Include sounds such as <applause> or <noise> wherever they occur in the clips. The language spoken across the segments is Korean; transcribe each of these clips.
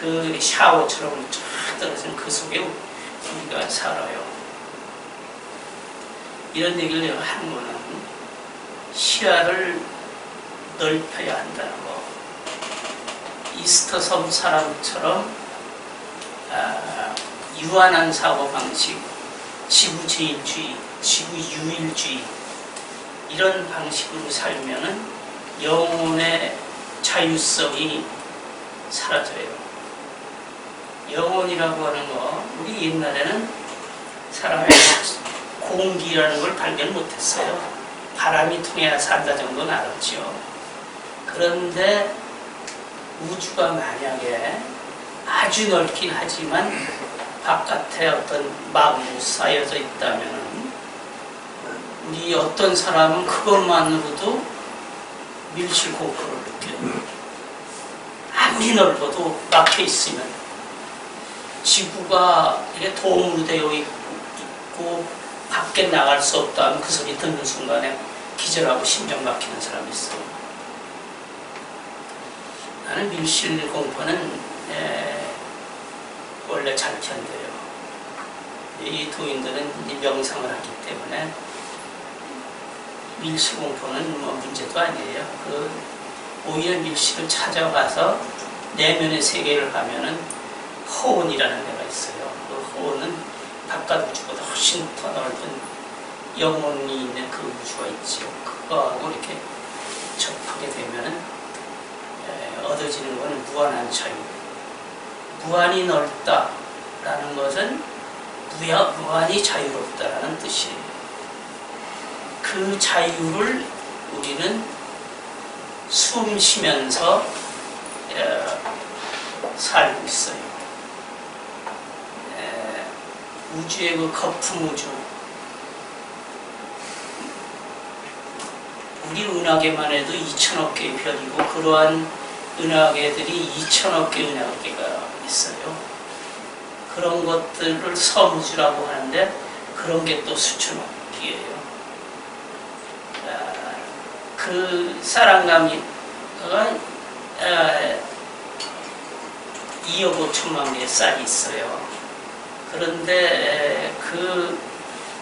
그 샤워처럼 쫙 떨어지는 그 속에 우리가 살아요. 이런 얘기를 내가 하는 거는 시야를 넓혀야 한다는 거. 이스터 섬 사람처럼 아, 유한한 사고 방식, 지구제일주의, 지구유일주의 이런 방식으로 살면은 영혼의 자유성이 사라져요. 영혼이라고 하는 거, 우리 옛날에는 사람의 <laughs> 공기라는 걸 발견 못했어요. 바람이 통해야 산다 정도는 알았죠. 그런데 우주가 만약에 아주 넓긴 하지만 바깥에 어떤 마음이 쌓여져 있다면 우리 어떤 사람은 그것만으로도 밀실 공포를 느껴요. 아무리 넓어도 막혀 있으면 지구가 이게 도움으로 되어 있고 밖에 나갈 수 없다면 그 소리 듣는 순간에 기절하고 심장 막히는 사람이 있어요. 나는 밀실 공포는 에, 원래 잘 견뎌요. 이 도인들은 이 명상을 하기 때문에 밀실 공포는 뭐 문제도 아니에요. 그 오히려 밀실을 찾아가서 내면의 세계를 가면은 허운이라는 데가 있어요. 그 허운은 바깥 우주보다 훨씬 더 넓은 영혼이 있는 그 우주가 있지요. 그거하고 이렇게 접하게 되면은 에, 얻어지는 것은 무한한 자유. 무한이 넓다라는 것은 무야, 무한히 자유롭다라는 뜻이에요. 그 자유를 우리는 숨 쉬면서 에, 살고 있어요. 에, 우주의 그 거품 우주, 우리 은하계만 해도 2천억 개의 별이고 그러한 은하계들이 2천억 개 은하계가 있어요. 그런 것들을 섬우주라고 하는데 그런 게 또 수천억 개예요. 아, 그 사랑감이 아, 2억 5천만 개의 쌀이 있어요. 그런데 그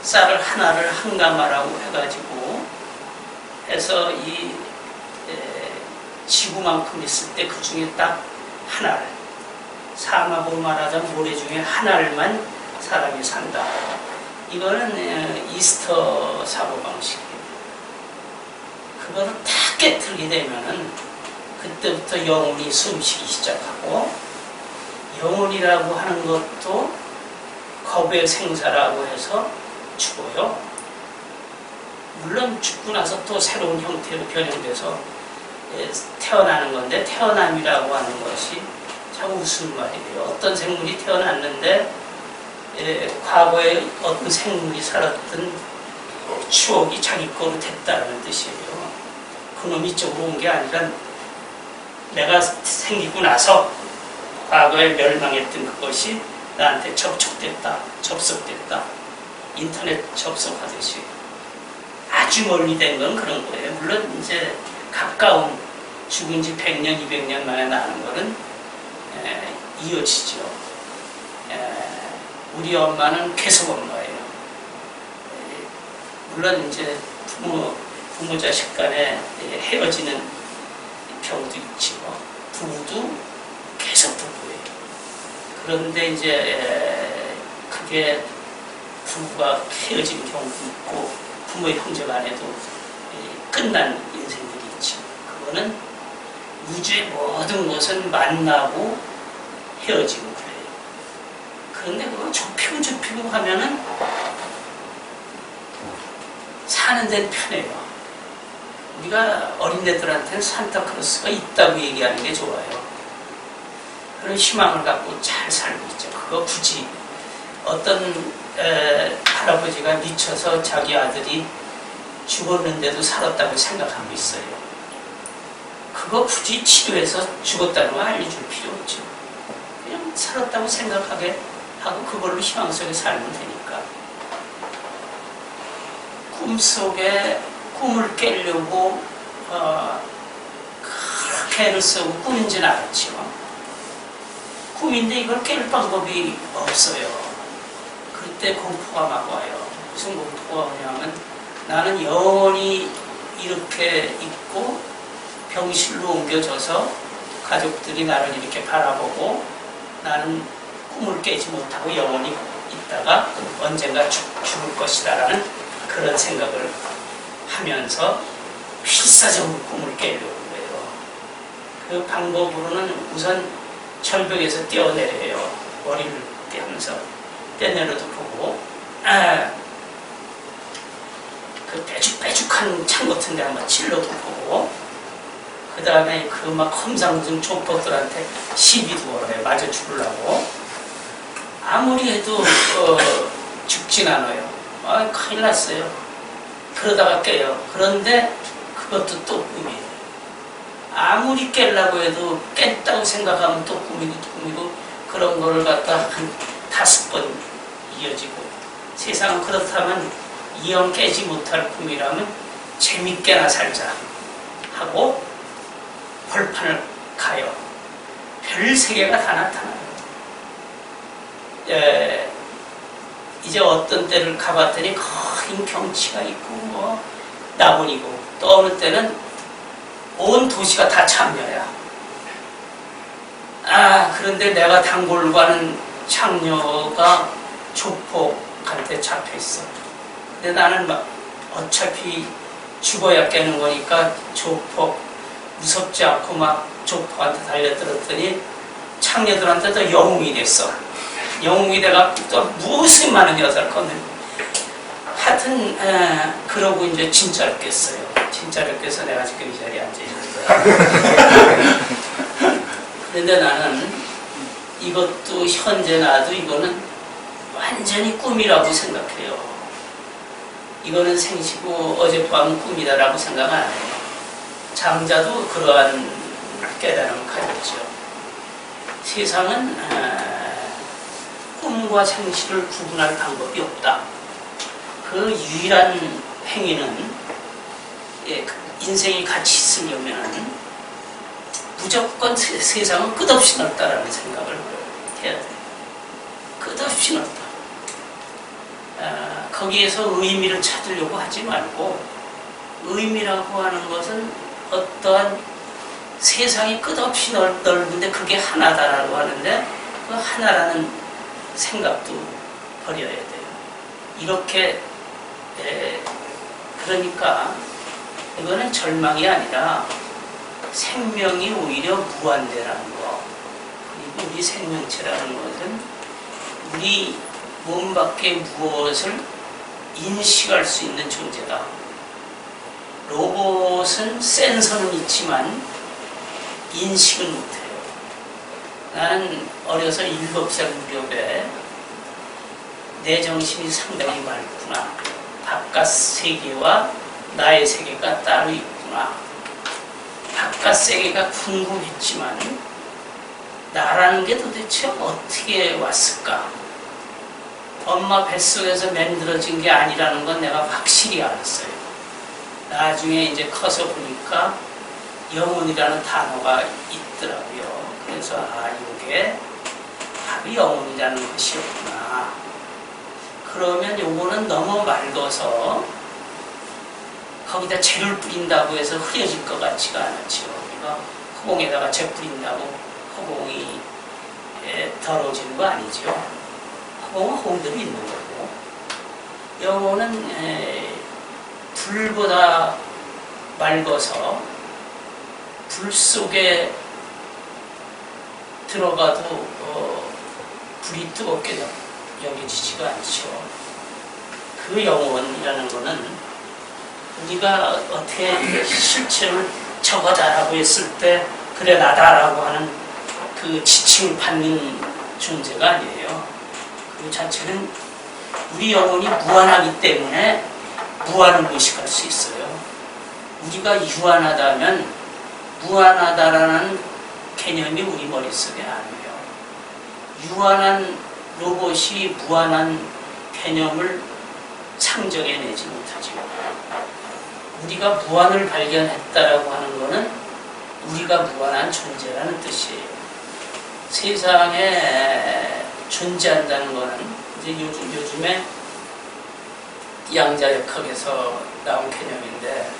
쌀을 하나를 한가마라고 해가지고 해서 이 에, 지구만큼 있을 때 그 중에 딱 하나를 사막으로 말하자면 모래 중에 하나를만 사람이 산다. 이거는 에, 이스터 사고 방식이에요. 그거를 다 깨뜨리게 되면은 그때부터 영혼이 숨쉬기 시작하고 영혼이라고 하는 것도 겁의 생사라고 해서 죽어요. 물론 죽고 나서 또 새로운 형태로 변형돼서 예, 태어나는 건데 태어남이라고 하는 것이 참 우스운 말이에요. 어떤 생물이 태어났는데 예, 과거에 어떤 생물이 살았던 추억이 자기 거로 됐다는 뜻이에요. 그놈이 이쪽으로 온 게 아니라 내가 생기고 나서 과거에 멸망했던 그것이 나한테 접촉됐다, 접속됐다. 인터넷 접속하듯이. 아주 멀리 된 건 그런 거예요. 물론 이제 가까운 죽은 지 100년, 200년 만에 나는 거는 에, 이어지죠. 에, 우리 엄마는 계속 엄마예요. 에, 물론 이제 부모, 부모 자식 간에 에, 헤어지는 경우도 있지요. 부부도 계속 부부예요. 그런데 이제 에, 그게 부부가 헤어진 경우도 있고 부모 형제 간에도 에, 끝난 인생들이 있죠. 그거는 우주의 모든 것은 만나고 헤어지고 그래요. 그런데 그거 좁히고 좁히고 하면은 사는 데는 편해요. 우리가 어린애들한테는 산타크로스가 있다고 얘기하는 게 좋아요. 그런 희망을 갖고 잘 살고 있죠. 그거 굳이 어떤 에, 할아버지가 미쳐서 자기 아들이 죽었는데도 살았다고 생각하고 있어요. 그거 굳이 치료해서 죽었다는 거 알려줄 필요 없죠. 그냥 살았다고 생각하게 하고 그걸로 희망 속에 살면 되니까. 꿈속에 꿈을 깨려고 어, 그렇게 애를 쓰고 꾸는지는 알았죠. 꿈인데 이걸 깰 방법이 없어요. 그때 공포가 막 와요. 무슨 공포가 오냐면 나는 영원히 이렇게 있고 병실로 옮겨져서 가족들이 나를 이렇게 바라보고 나는 꿈을 깨지 못하고 영원히 있다가 언젠가 죽, 죽을 것이다라는 그런 생각을 하면서 필사적으로 꿈을 깨려고 해요. 그 방법으로는 우선 절벽에서 뛰어내려요. 머리를 떼면서 떼내려도 보고 아, 그 빼죽빼죽한 창 같은 데 한번 찔러도 보고 그 다음에 그 막 험상궂은 족보들한테 시비도 걸어요. 맞아 죽으려고 아무리 해도 어, 죽진 않아요. 아, 큰일 났어요. 그러다가 깨요. 그런데 그것도 또 꿈이에요. 아무리 깨려고 해도 깼다고 생각하면 또또 꿈이고 그런 거를 갖다 한 다섯 번 이어지고 세상은 그렇다면 이형 깨지 못할 꿈이라면 재밌게나 살자 하고 벌판을 가요. 별세 개가 다 나타나요. 예, 이제 어떤 때를 가봤더니 큰 경치가 있고 뭐 나무이고 또 어느 때는 온 도시가 다 참여야. 아 그런데 내가 단골 가는 창녀가 조폭한테 잡혀 있어. 근데 나는 막 어차피 죽어야 깨는 거니까 조폭 무섭지 않고 막 조폭한테 달려들었더니 창녀들한테 도 영웅이 됐어. 영웅이 돼갖고 또 무슨 많은 여자를 건네. 하여튼 에, 그러고 이제 진짜로 깼어요. 진짜로 깨서 내가 지금 이 자리에 앉아 있는 거야. <laughs> 그런데 나는 이것도 현재 나도 이거는 완전히 꿈이라고 생각해요. 이거는 생시고 어젯밤 꿈이다라고 생각 안 해요. 장자도 그러한 깨달음을 가졌죠. 세상은 아, 꿈과 생시를 구분할 방법이 없다. 그 유일한 행위는 예, 그 인생이 같이 있으려면 무조건 세- 세상은 끝없이 넓다라는 생각을 해야 돼요. 끝없이 넓다. 아, 거기에서 의미를 찾으려고 하지 말고 의미라고 하는 것은 어떠한 세상이 끝없이 넓, 넓은데 그게 하나다라고 하는데 그 하나라는 생각도 버려야 돼요. 이렇게 에, 그러니까 이거는 절망이 아니라 생명이 오히려 무한대라는 거 그리고 우리 생명체라는 것은 우리 몸 밖에 무엇을 인식할 수 있는 존재다. 로봇은 센서는 있지만 인식은 못해요. 나는 어려서 일곱 살 무렵에 내 정신이 상당히 맑구나. 바깥 세계와 나의 세계가 따로 있구나. 바깥 세계가 궁금했지만 나라는 게 도대체 어떻게 왔을까? 엄마 뱃속에서 만들어진 게 아니라는 건 내가 확실히 알았어요. 나중에 이제 커서 보니까 영혼이라는 단어가 있더라고요. 그래서 아 이게 바로 영혼이라는 것이었구나. 그러면 요거는 너무 맑아서 거기다 재를 뿌린다고 해서 흐려질 것 같지가 않았죠. 우리가 허공에다가 재 뿌린다고 허공이 예, 더러워지는 거 아니죠. 허공은 허공대로 있는 거고 영혼은 에, 불보다 맑아서 불 속에 들어가도 어, 불이 뜨겁게 여겨지지가 않죠. 그 영혼이라는 거는 우리가 어떻게 실체를 저거다라고 했을 때 그래 나다라고 하는 그 지칭을 받는 존재가 아니에요. 그 자체는 우리 영혼이 무한하기 때문에 무한을 의식할 수 있어요. 우리가 유한하다면 무한하다라는 개념이 우리 머릿속에 아니에요. 유한한 로봇이 무한한 개념을 창정해내지 못하죠. 우리가 무한을 발견했다라고 하는 것은 우리가 무한한 존재라는 뜻이에요. 세상에 존재한다는 거는 이제 요즘, 요즘에 양자역학에서 나온 개념인데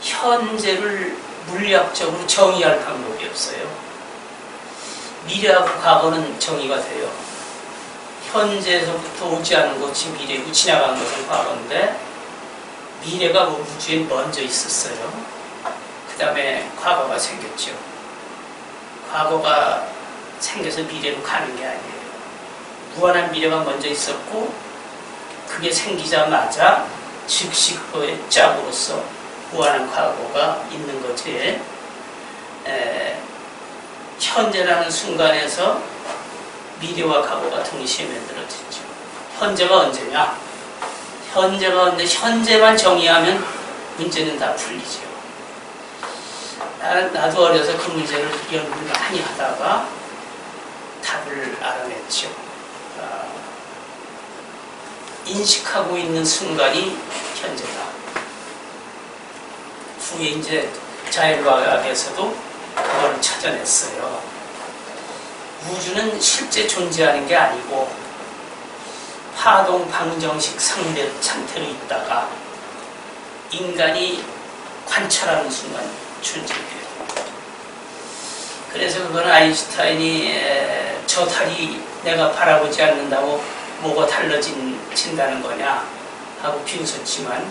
현재를 물리학적으로 정의할 방법이 없어요. 미래하고 과거는 정의가 돼요. 현재에서부터 오지 않은 것이 미래고 지나간 것은 과거인데 미래가 뭐 우주에 먼저 있었어요. 그 다음에 과거가 생겼죠. 과거가 생겨서 미래로 가는 게 아니에요. 무한한 미래가 먼저 있었고 그게 생기자마자 즉시 그거의 짝으로서 무한한 과거가 있는 거지. 에, 현재라는 순간에서 미래와 과거가 동시에 만들어졌죠. 현재가 언제냐? 현재가 언제 현재만 정의하면 문제는 다 풀리죠. 나도 어려서 그 문제를 연구를 많이 하다가 답을 알아냈죠. 아, 인식하고 있는 순간이 현재다. 후에 이제 자연과학에서도 그걸 찾아냈어요. 우주는 실제 존재하는 게 아니고 파동 방정식 상대 상태로 있다가 인간이 관찰하는 순간 존재돼요. 그래서 그건 아인슈타인이 에, 저 달이 내가 바라보지 않는다고 뭐가 달라진다는 거냐 하고 비웃었지만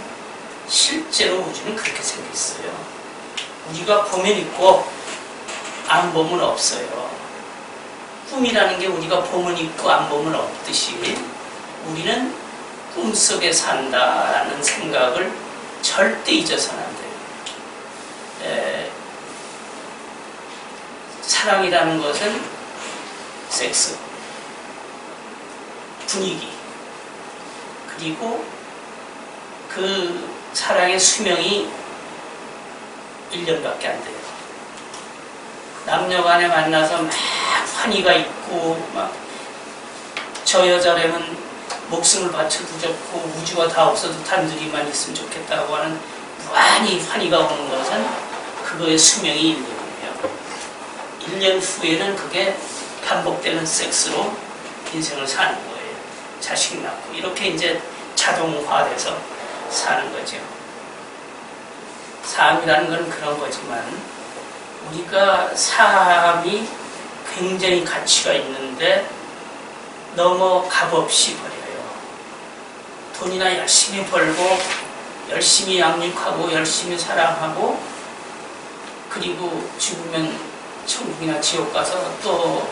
실제로 우주는 그렇게 생겼어요. 우리가 보면 있고 안 보면 없어요. 꿈이라는 게 우리가 보면 있고 안 보면 없듯이 우리는 꿈속에 산다라는 생각을 절대 잊어서는 안 돼요. 에, 사랑이라는 것은 섹스, 분위기, 그리고 그 사랑의 수명이 1년밖에 안 돼요. 남녀 간에 만나서 막 환희가 있고, 막 저 여자라면 목숨을 바쳐도 좋고, 우주가 다 없어도 단둘이만 있으면 좋겠다고 하는 무한히 환희가 오는 것은 그거의 수명이 1년이에요. 1년 후에는 그게 반복되는 섹스로 인생을 사는 거예요. 자식 낳고. 이렇게 이제 자동화돼서 사는 거죠. 삶이라는 건 그런 거지만 우리가 삶이 굉장히 가치가 있는데 너무 값없이 버려요. 돈이나 열심히 벌고 열심히 양육하고 열심히 사랑하고 그리고 죽으면 천국이나 지옥 가서 또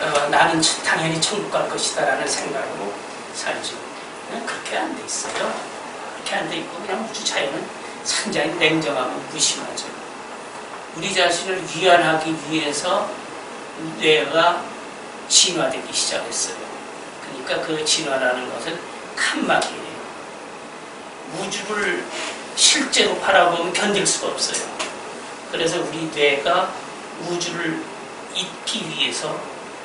어, 나는 당연히 천국 갈 것이다 라는 생각으로 살죠. 그냥 그렇게 안 돼 있어요. 그렇게 안 돼 있고 그냥 우주 자연은 상당히 냉정하고 무심하죠. 우리 자신을 위안하기 위해서 뇌가 진화되기 시작했어요. 그러니까 그 진화라는 것은 칸막이에요. 우주를 실제로 바라보면 견딜 수가 없어요. 그래서 우리 뇌가 우주를 잊기 위해서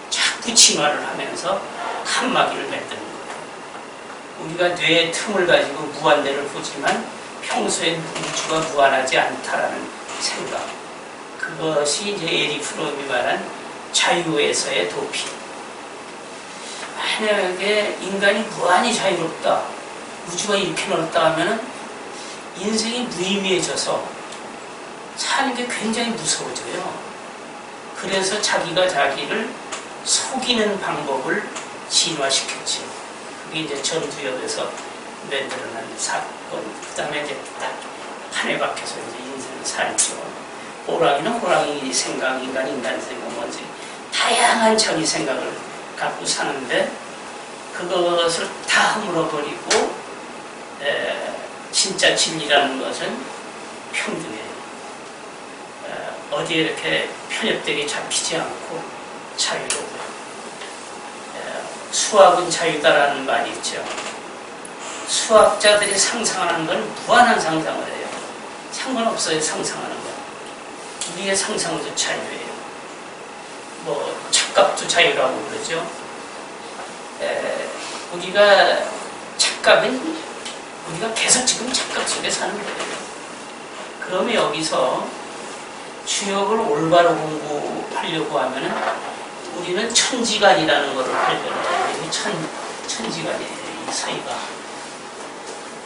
자꾸 진화를 하면서 칸막이를 만드는 거예요. 우리가 뇌의 틈을 가지고 무한대를 보지만 평소엔 우주가 무한하지 않다라는 생각. 그것이 이제 에리 프롬이 말한 자유에서의 도피. 만약에 인간이 무한히 자유롭다, 우주가 이렇게 넓다 하면은 인생이 무의미해져서 사는 게 굉장히 무서워져요. 그래서 자기가 자기를 속이는 방법을 진화시켰지. 그게 이제 전두엽에서 만들어낸 사건. 그 다음에 이제 딱 판에 박혀서 이제 인생을 살죠. 호랑이는 호랑이 생각, 인간 인간 생각, 뭔지 다양한 전이 생각을 갖고 사는데 그것을 다 허물어버리고 에, 진짜 진리라는 것은 평등해요. 에, 어디에 이렇게 편협되게 잡히지 않고 자유로워요. 에, 수학은 자유다라는 말이 있죠. 수학자들이 상상하는 건 무한한 상상을 해요. 상관없어요, 상상하는 건. 우리의 상상도 자유예요. 뭐, 착각도 자유라고 그러죠. 에, 우리가 착각은 우리가 계속 지금 착각 속에 사는 거예요. 그러면 여기서 주역을 올바로 공부하려면 하려고 하면은 우리는 천지간이라는 것을 발견해요. 이 천, 천지간이에요. 이 사이가.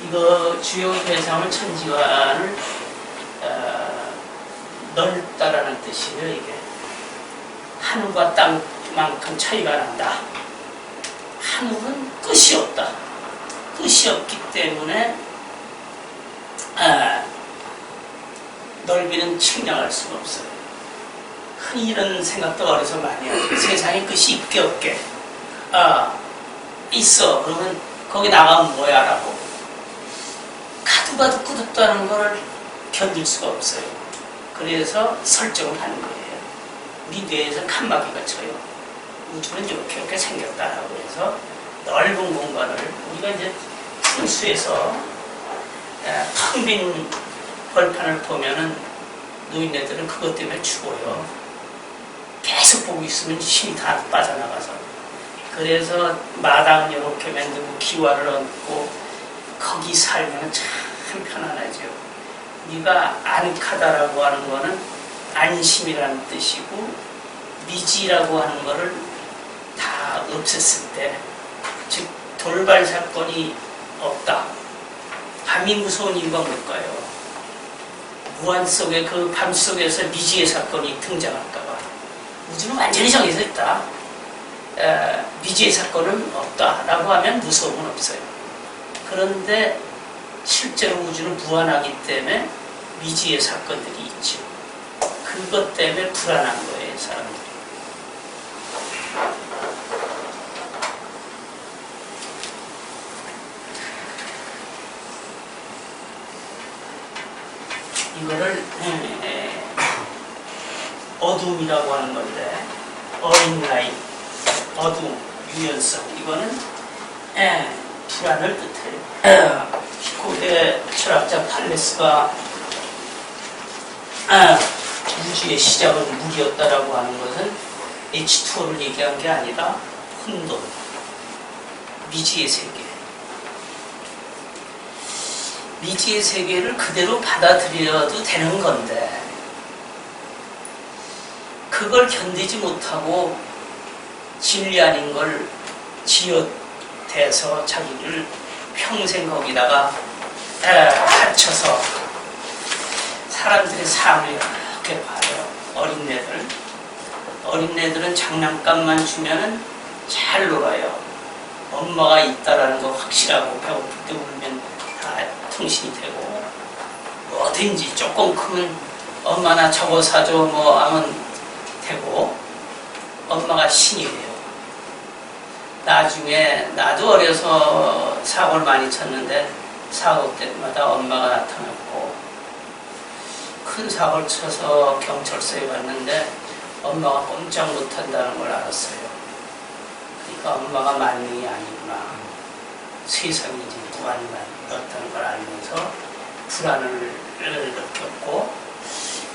이거 주요 대상을 천지간을 어, 넓다라는 뜻이에요. 이게 하늘과 땅만큼 차이가 난다. 하늘은 끝이 없다. 끝이 없기 때문에 아, 넓이는 측량할 수가 없어요. 흔히 이런 생각도 어려서 많이 하죠. 세상에 끝이 있게 없게. 아, 있어. 그러면 거기 나가면 뭐야? 라고. 끝없도 하는 걸 견딜 수가 없어요. 그래서 설정을 하는 거예요. 우리 뇌에서 칸막이가 쳐요. 우주는 이렇게 이렇게 생겼다라고 해서 넓은 공간을 우리가 이제 풍수에서 텅 빈 벌판을 보면은 노인네들은 그것 때문에 죽어요. 계속 보고 있으면 힘이 다 빠져나가서. 그래서 마당은 이렇게 만들고 기와를 얹고 거기 살면 참 편안하죠. 우리가 안카다라고 하는 거는 안심이라는 뜻이고 미지라고 하는 거를 다 없앴을 때, 즉 돌발 사건이 없다. 밤이 무서운 이유가 뭘까요? 무한 속에 그 밤 속에서 미지의 사건이 등장할까봐 우주는 완전히 정해져 있다. 에, 미지의 사건은 없다라고 하면 무서움은 없어요. 그런데 실제로 우주는 무한하기 때문에 미지의 사건들이 있죠. 그것 때문에 불안한 거예요, 사람들이. 이거를 에, 어둠이라고 하는 건데 어린 라인, 어둠, 유연성 이거는 에, 불안을 뜻해요. <clears throat> 고대 철학자 팔레스가 아, 우주의 시작은 물이었다라고 하는 것은 H2O를 얘기한 게 아니라 혼돈, 미지의 세계. 미지의 세계를 그대로 받아들여도 되는 건데, 그걸 견디지 못하고 진리 아닌 걸 지어대서 자기를 평생 거기다가 에, 갇혀서 사람들의 삶을 이렇게 봐요. 어린애들. 어린애들은 장난감만 주면은 잘 놀아요. 엄마가 있다라는 거 확실하고 배고플 때 통신이 되고 뭐든지 조금 크면 엄마나 저거 사줘 뭐 하면 되고 엄마가 신이 돼요. 나중에 나도 어려서 사고를 많이 쳤는데 사고 때마다 엄마가 나타났고 큰 사고를 쳐서 경찰서에 갔는데 엄마가 꼼짝 못한다는 걸 알았어요. 그러니까 엄마가 만능이 아니구나. 세상이 이제 무한이었다는 걸 알면서 불안을 느꼈고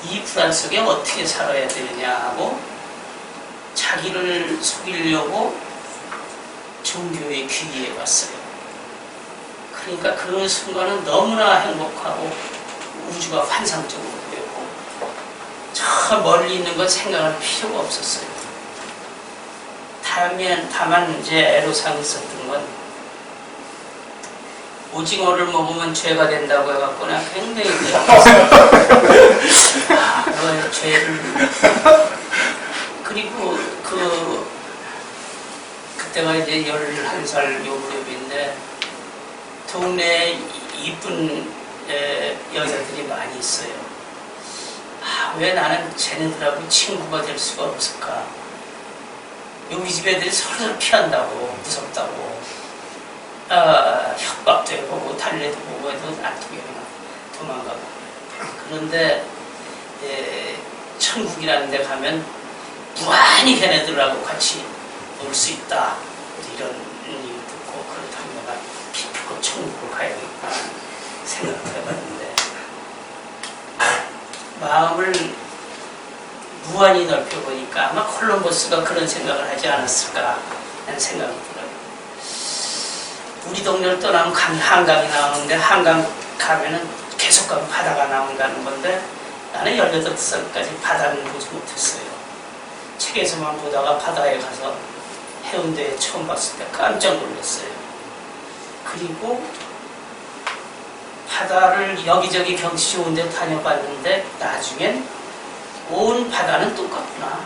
이 불안 속에 어떻게 살아야 되느냐 하고 자기를 속이려고 종교에 귀리해 왔어요. 그러니까 그 순간은 너무나 행복하고 우주가 환상적으로 보였고 저 멀리 있는 건 생각할 필요가 없었어요. 다만, 다만 이제 애로사항이 있었던 건 오징어를 먹으면 죄가 된다고 해갖고 나 굉장히. 아, 그 죄를 그리고 그 그때가 이제 11살 요 무렵인데 동네에 이쁜 에, 여자들이 많이 있어요. 아, 왜 나는 쟤네들하고 친구가 될 수가 없을까? 여기 집 애들이 서로 피한다고, 무섭다고. 아, 협박도 해보고, 달래도 보고 해도 놔두게 그냥 도망가고. 그런데, 에, 천국이라는 데 가면 무한히 걔네들하고 같이 놀 수 있다. 이런 얘기 듣고, 그렇다면 내가 기필코 천국을 가야겠다. 생각을 해봤는데 마음을 무한히 넓혀보니까 아마 콜럼버스가 그런 생각을 하지 않았을까 하는 생각이 들어요. 우리 동네를 떠나면 강, 한강이 나오는데 한강 가면은 계속 가면 바다가 나온다는 건데 나는 18살까지 바다는 보지 못했어요. 책에서만 보다가 바다에 가서 해운대에 처음 봤을 때 깜짝 놀랐어요. 그리고 바다를 여기저기 경치 좋은 데 다녀봤는데 나중엔 온 바다는 똑같구나.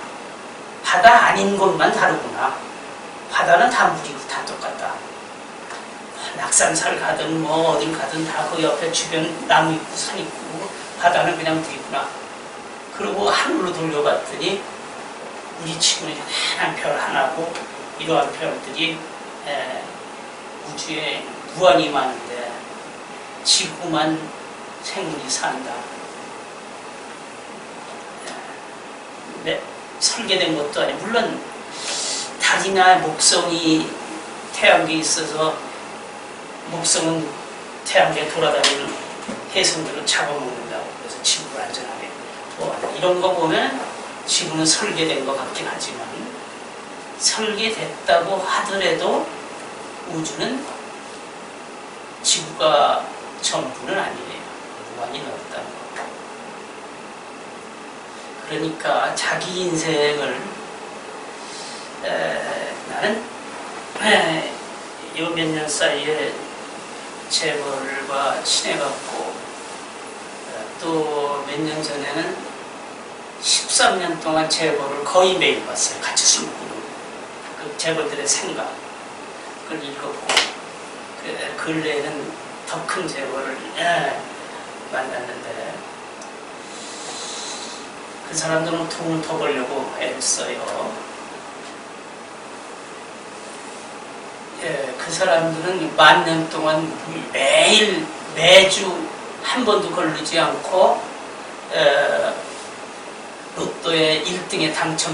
바다 아닌 곳만 다르구나. 바다는 다 물이고 다 똑같다. 낙산살 가든 뭐 어딜 가든 다 그 옆에 주변 나무 있고 산 있고 바다는 그냥 물이구나. 그리고 하늘로 돌려봤더니 우리 치고는 하나별 하나고 이러한 별들이 에, 우주에 무한히 많은데 지구만 생물이 산다. 네, 설계된 것도 아니고 물론 달이나 목성이 태양계에 있어서 목성은 태양계에 돌아다니는 해성들을 잡아먹는다고 그래서 지구를 안전하게 보호한다. 이런 거 보면 지구는 설계된 것 같긴 하지만 설계됐다고 하더라도 우주는 지구가 전부는 아니에요. 무한히 넓다는 거. 그러니까 자기 인생을 에, 나는 요 몇 년 사이에 재벌과 친해갖고 또 몇 년 전에는 13년 동안 재벌을 거의 매일 봤어요. 같이 술 먹고 그 재벌들의 생각 그걸 읽었고 그 근래에는 더 큰 재벌을 예, 만났는데 그 사람들은 돈을 더 벌려고 애를 써요. 그 사람들은 만 년 동안 매일 매주 한 번도 걸리지 않고 에, 로또에 1등에 당첨